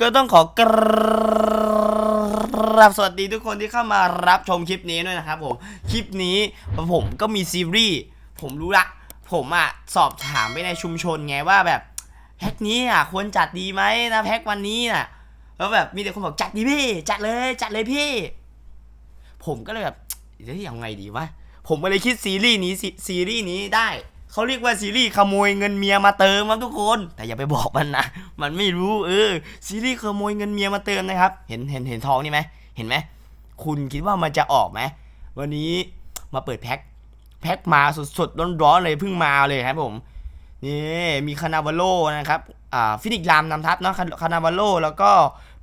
ก็ต้องขอกราบสวัสดีทุกคนที่เข้ามารับชมคลิปนี้ด้วยนะครับผม คลิปนี้ผมก็มีซีรีส์ผมรู้ละ ผมอะสอบถามไปในชุมชนไงว่าแบบแพ็กนี้อะควรจัดดีไหมนะแพ็กวันนี้น่ะ แล้วแบบมีแต่คนบอกจัดดีพี่ จัดเลยจัดเลยพี่ ผมก็เลยแบบเฮ้ยยังไงดีวะ ผมก็เลยคิดซีรีส์นี้ซีรีส์นี้ได้ เขาเรียกว่าซีรีส์ขโมยเงินเมียมาเติมครับทุกคน แต่อย่าไปบอกมันนะ มันไม่รู้เออ ซีรีส์ขโมยเงินเมียมาเติมนะครับ เห็นเห็นเห็นทองนี่ไหมเห็นไหม คุณคิดว่ามันจะออกไหม วันนี้มาเปิดแพ็ค แพ็คมาสดๆร้อนๆเลยเพิ่งมาเลยครับผม นี่มีคานาบาโลนะครับ อ่า ฟินิกรามนำทัพเนาะ คานาบาโลแล้วก็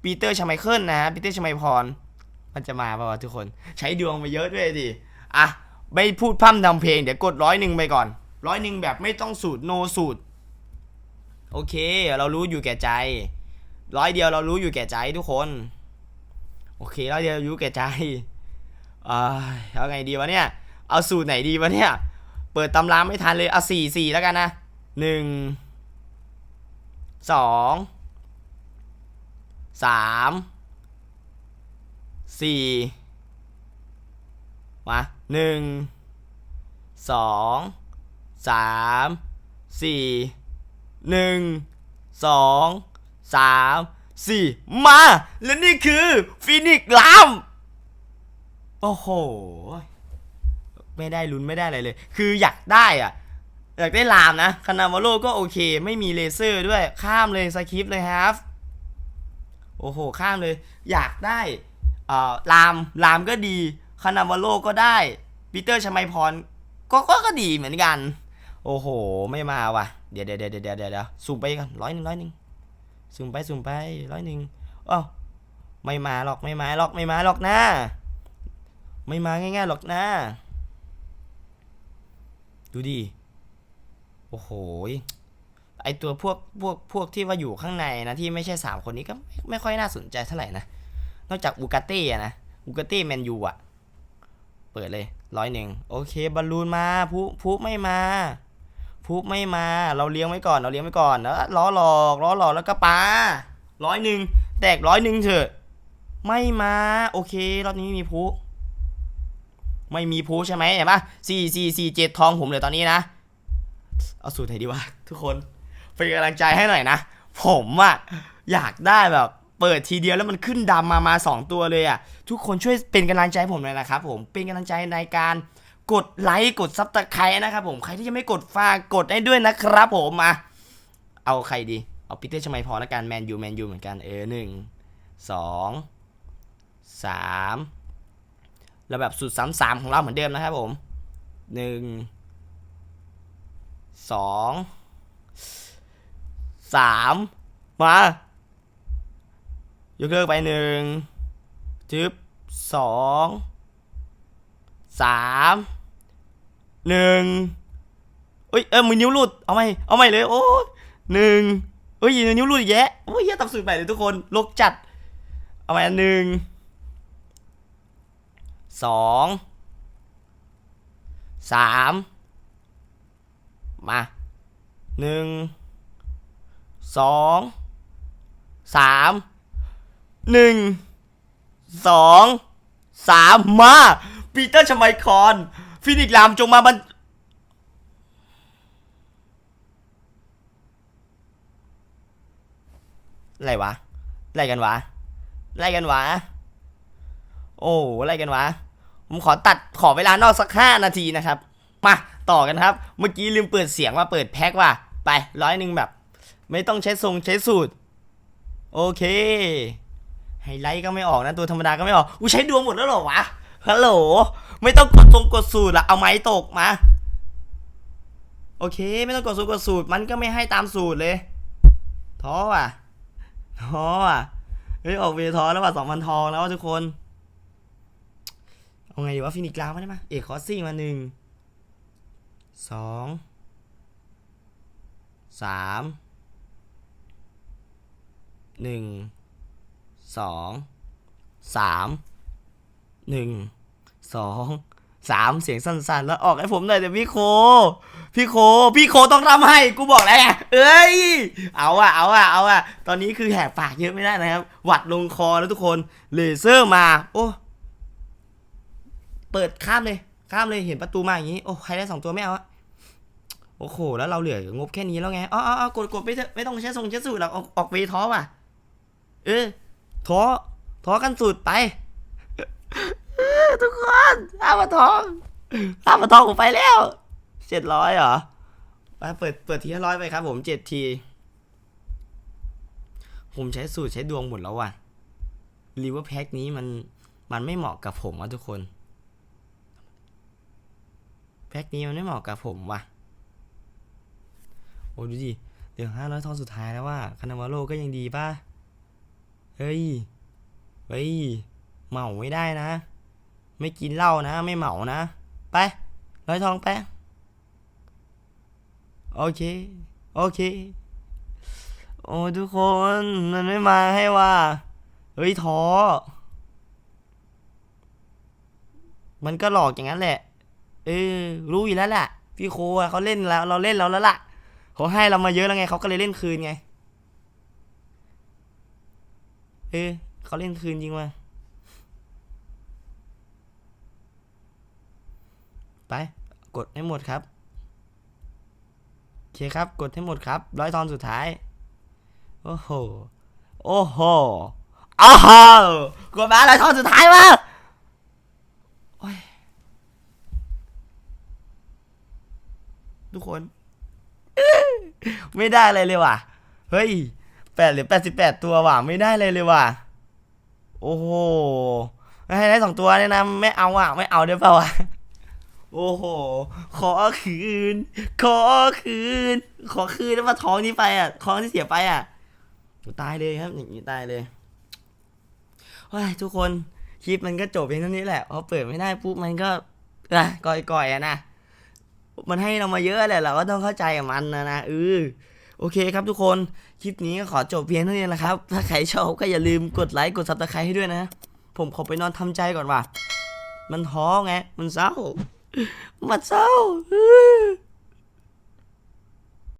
ปีเตอร์ชไมเคิลนะฮะ ปีเตอร์ชไมพร มันจะมาป่าวทุกคน ใช้ดวงมาเยอะด้วยดิ อะ ไม่พูดพร่ำทำเพลง เดี๋ยวกดร้อยหนึ่งไปก่อน ร้อยหนึ่งแบบไม่ต้องสูตรโนสูตร โอเค เรารู้อยู่แก่ใจ ร้อยเดียวเรารู้อยู่แก่ใจทุกคน โอเคร้อยเดียวรู้แก่ใจเอาไงดีวะเนี่ย เอาสูตรไหนดีวะเนี่ย เปิดตำราไม่ทันเลย เอาสี่สี่แล้วกันนะหนึ่งสองสามสี่มาหนึ่งสอง สามสี่หนึ่งสองสามสี่มา และนี่คือฟินิกซ์ลามโอ้โห ไม่ได้ลุ้นไม่ได้อะไรเลย คืออยากได้อะ อยากได้ลามนะ คานาวาโลก็โอเค ไม่มีเลเซอร์ด้วย ข้ามเลยสคริปเลยครับ โอ้โห ข้ามเลย อยากได้เอ่อลาม ลามก็ดี คานาวาโลก็ได้ ปีเตอร์ชมัยพรก็ก็ก็ดีเหมือนกัน โอ้โห ไม่มาว่ะ เดี๋ยวเดี๋ยวเดี๋ยวเดี๋ยวเดี๋ยวเดี๋ยวซูมไปกันร้อยหนึ่งร้อยหนึ่งซูมไปซูมไปร้อยหนึ่งอ้าวไม่มาหรอกไม่มาหรอกไม่มาหรอกนะ ไม่มาง่ายๆหรอกนะ ดูดิ โอ้โห ไอตัวพวกพวกพวกที่ว่าอยู่ข้างในนะที่ไม่ใช่สามคนนี้ก็ไม่ไม่ค่อยน่าสนใจเท่าไหร่นะ นอกจากอูกาเต้อะนะอูกาเต้แมนยูอะเปิดเลยร้อยหนึ่งโอเคบอลลูนมาพุพุไม่มา พุไม่มาเราเลี้ยงไว้ก่อนเราเลี้ยงไว้ก่อนแล้วล้อหลอกล้อหลอกแล้วก็ปาร้อยหนึ่งแตกร้อยหนึ่งเถอะ ไม่มาโอเครอบนี้ไม่มีพุไม่มีพูใช่ไหมเห็นปะสี่สี่สี่เจ็ดทองผมเหลยตอนนี้นะ เอาสูตรไหนดีวะทุกคนเป็นกำลังใจให้หน่อยนะ ผมอะอยากได้แบบเปิดทีเดียวแล้วมันขึ้นดำมามาสองตัวเลยอะทุกคนช่วยเป็นกำลังใจให้ผมเลยนะครับผมเป็นกำลังใจในการ กดไลค์กดซับสไครต์นะครับผมใครที่ยังไม่กดฝากกดให้ด้วยนะครับผมมาเอาใครดี เอาปีเตอร์ชมัยพรแล้วกันแมนยูแมนยูเหมือนกันเออหนึ่งสองสามแล้วแบบสูตรซ้ำๆของเราเหมือนเดิมนะครับผมหนึ่งสองสามมายกเลิกไปหนึ่งจึ๊บสอง สามหนึ่งเอ้ยเออมือนิ้วหลุดเอาไหมเอาไหมเลยโอ้หนึ่งเอ้ยนิ้วหลุดแยะโอ้ยเหี้ยตับสูตรใหม่เลยทุกคนลกจัด เอาไหมหนึ่งสองสามมาหนึ่งสองสามหนึ่งสองสามมา ปีเตอร์ชมัยคอนฟินิกซ์ลามจงมาบันอะไรวะอะไรกันวะอะไรกันวะ โอ้อะไรกันวะ ผมขอตัดขอเวลานอกสักห้านาทีนะครับ มาต่อกันครับ เมื่อกี้ลืมเปิดเสียงว่าเปิดแพ็คว่ะ ไปร้อยหนึ่งแบบ ไม่ต้องใช้ทรงใช้สูตร โอเคไฮไลท์ก็ไม่ออกนะ ตัวธรรมดาก็ไม่ออก อูใช้ดวงหมดแล้วหรอวะ ฮัลโหล ไม่ต้องกดทรงกดสูตรละเอาไม้ตกมา โอเค ไม่ต้องกดทรงกดสูตร มันก็ไม่ให้ตามสูตรเลย ท้อว่ะ ท้อว่ะ เฮ้ย ออกเวท้อแล้วว่ะสองพันทองแล้ววะทุกคน เอาไงดีวะฟินิกซ์ลาวมาได้ไหมเอกคอสซี่มาหนึ่ง สอง สาม หนึ่ง สอง สาม หนึ่งสองสามเสียงสั้นๆ แล้วออกให้ผมหน่อยแต่พี่โค พี่โค พี่โคต้องทำให้กูบอกแล้วไงเอ้ย เอาอะเอาอะเอาอะตอนนี้คือแหกปากเยอะไม่ได้นะครับ หวัดลงคอแล้วทุกคนเลเซอร์มา โอ้เปิดข้ามเลย ข้ามเลยเห็นประตูมาอย่างนี้ โอ้ใครได้สองตัวไม่เอาอะโอ้โหแล้วเราเหลืองบแค่นี้แล้วไงอ๋ออ๋อกดกดไปเถอะไม่ต้องใช้ทรงใช้สูตรหรอกออกออกไปท้อว่ะ เออท้อท้อกันสุดไป ทุกคนห้ามาทองห้ามาทองผมไปแล้วเจ็ดร้อยเหรอไปเปิดเปิดทีละร้อยไปครับ ผมเจ็ดที ผมใช้สูตรใช้ดวงหมดแล้วว่ะรีเวอร์แพ็กนี้มันมันไม่เหมาะกับผมอะทุกคน แพ็กนี้มันไม่เหมาะกับผมว่ะ โอ้ดูดิเหลือห้าร้อยทองสุดท้ายแล้วว่าคานาวาโลก็ยังดีป่ะ เฮ้ย เฮ้ย เหมาไม่ได้นะ ไม่กินเหล้านะ ไม่เหมานะ ไปร้อยทองไป โอเค โอเค โอ้ทุกคนมันไม่มาให้ว่า เฮ้ยท้อ มันก็หลอกอย่างนั้นแหละ เออ รู้อยู่แล้วแหละพี่โคเขาเล่นแล้ว เราเล่นเราแล้วล่ะเขาให้เรามาเยอะแล้วไงเขาก็เลยเล่นคืนไง เออเขาเล่นคืนจริงว่ะ ไปกดให้หมดครับโอเคครับ กดให้หมดครับ ร้อยทอนสุดท้าย โอ้โห โอ้โหอ้าวกดมาร้อยทอนสุดท้ายมาโอ้ยทุกคน ไม่ได้อะไรเลยว่ะ เฮ้ยแปดหรือแปดสิบแปดตัวว่ะ ไม่ได้เลยเลยว่ะ โอ้โหให้ได้สองตัวเนี่ยนะ ไม่เอาอะ ไม่เอาได้เปล่าวะ โอ้โห ขอคืน ขอคืน ขอคืนแล้วมาท้องนี้ไปอะท้องที่เสียไปอะตายเลยครับอย่างนี้ตายเลยเฮ้ยทุกคนคลิปมันก็จบเพียงเท่านี้แหละพอเปิดไม่ได้ปุ๊บมันก็นะก่อยๆอะนะมันให้เรามาเยอะแหละเราก็ต้องเข้าใจกับมันนะนะเออโอเคครับทุกคนคลิปนี้ก็ขอจบเพียงเท่านี้แหละครับ ถ้าใครชอบก็อย่าลืมกดไลค์กดซับสไครต์ให้ด้วยนะ ผมขอไปนอนทำใจก่อนว่ะมันท้อไงมันเศร้า มันเศร้า